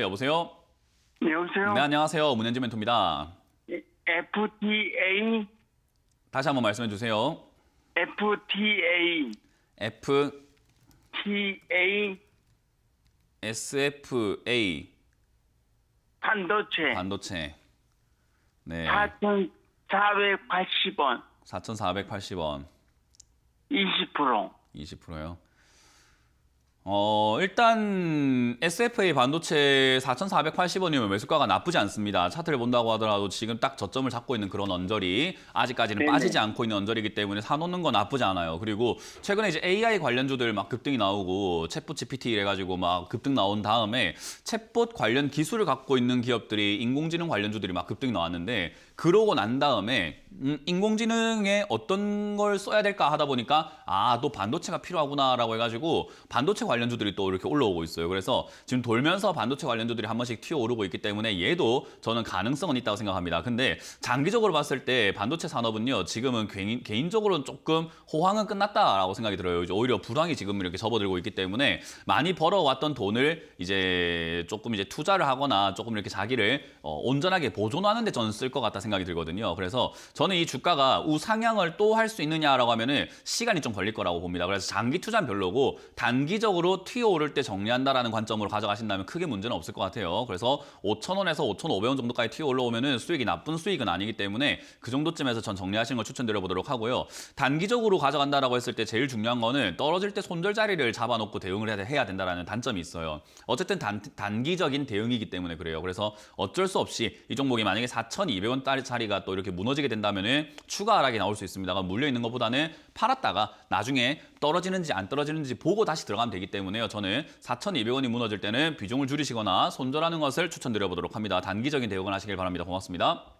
네, 여보세요? 네, 여보세요? 네, 안녕하세요. 문현지 멘토입니다. FTA, 다시 한번 말씀해 주세요. FTA, F, TA, SFA, 반도체 반도체. 네, 4,480원, 4,480원, 20%. 20%요. 어, 일단 SFA 반도체 4,480원이면 매수가가 나쁘지 않습니다. 차트를 본다고 하더라도 지금 딱 저점을 잡고 있는 그런 언저리, 아직까지는 네네. 빠지지 않고 있는 언저리이기 때문에 사놓는 건 나쁘지 않아요. 그리고 최근에 이제 AI 관련주들 막 급등이 나오고 챗봇 GPT 이래가지고 막 급등 나온 다음에 챗봇 관련 기술을 갖고 있는 기업들이 인공지능 관련주들이 막 급등이 나왔는데 그러고 난 다음에 음, 인공지능에 어떤 걸 써야 될까 하다 보니까 아 또 반도체가 필요하구나라고 해가지고 반도체 관련주들이 또 이렇게 올라오고 있어요. 그래서 지금 돌면서 반도체 관련주들이 한 번씩 튀어오르고 있기 때문에 얘도 저는 가능성은 있다고 생각합니다. 근데 장기적으로 봤을 때 반도체 산업은요 지금은 개인, 개인적으로는 조금 호황은 끝났다라고 생각이 들어요. 이제 오히려 불황이 지금 이렇게 접어들고 있기 때문에 많이 벌어왔던 돈을 이제 조금 이제 투자를 하거나 조금 이렇게 자기를 어, 온전하게 보존하는 데 저는 쓸 것 같다 생각이 들거든요. 그래서 저는 이 주가가 우상향을 또 할 수 있느냐라고 하면은 시간이 좀 걸릴 거라고 봅니다. 그래서 장기 투자는 별로고 단기적으로 튀어오를 때 정리한다라는 관점으로 가져가신다면 크게 문제는 없을 것 같아요. 그래서 5,000원에서 5,500원 정도까지 튀어 올라오면은 수익이 나쁜 수익은 아니기 때문에 그 정도쯤에서 전 정리하시는 걸 추천드려 보도록 하고요. 단기적으로 가져간다라고 했을 때 제일 중요한 거는 떨어질 때 손절 자리를 잡아놓고 대응을 해야- 된다라는 단점이 있어요. 어쨌든 단, 단기적인 대응이기 때문에 그래요. 그래서 어쩔 수 없이 이 종목이 만약에 4,200원 짜리가 또 이렇게 무너지게 된다면은 추가 하락이 나올 수 있습니다. 물려 있는 것보다는 팔았다가 나중에 떨어지는지 안 떨어지는지 보고 다시 들어가면 되기 때문에요. 저는 4,200원이 무너질 때는 비중을 줄이시거나 손절하는 것을 추천드려 보도록 합니다. 단기적인 대응을 하시길 바랍니다. 고맙습니다.